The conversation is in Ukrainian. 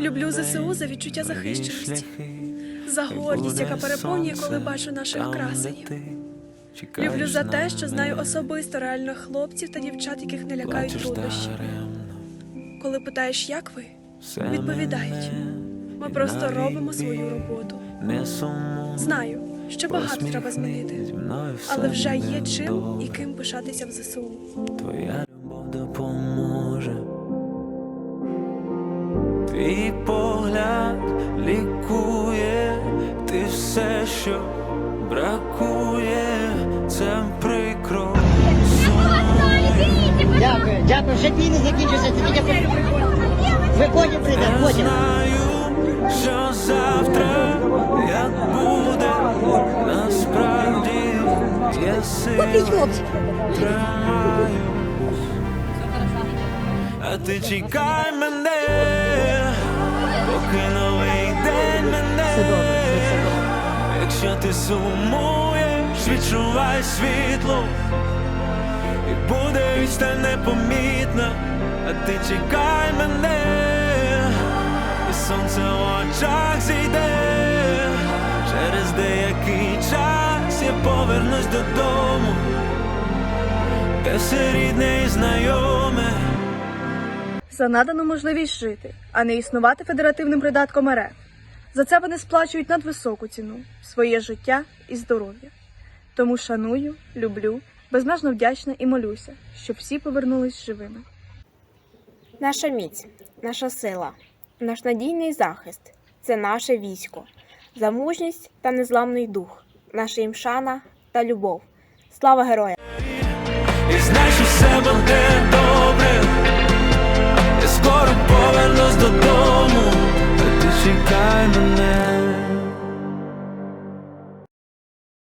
Люблю ЗСУ за відчуття захищеності, за гордість, яка переповнює, коли бачу наших красенів. Люблю за те, що знаю особисто реальних хлопців та дівчат, яких не лякають труднощі. Коли питаєш, як ви, відповідають. Ми просто робимо свою роботу. Знаю, що багато треба змінити, але вже є чим і ким пишатися в ЗСУ. Твій погляд лікує, ти все, що бракує, це прикро. Дякую, дякую. Дві не закінчився. Тільки ви потім прийдете, Я потім. знаю, що завтра як буде, насправді я сильно тримаю. А ти чекай мене, поки новий день мене. Якщо ти сумуєш, відчувай світло, і буде відстань непомітна, а ти чекай мене, і сонце в очах зійде. Через деякий час я повернусь додому, де все рідне і знайоме. За надану можливість жити, а не існувати федеративним придатком РФ. За це вони сплачують надвисоку ціну своє життя і здоров'я. Тому шаную, люблю, безмежно вдячна і молюся, щоб всі повернулись живими. Наша міць, наша сила, наш надійний захист це наше військо, за мужність та незламний дух, наша їм шана та любов. Слава героям! І знай, що все буде Я скоро повернусь додому,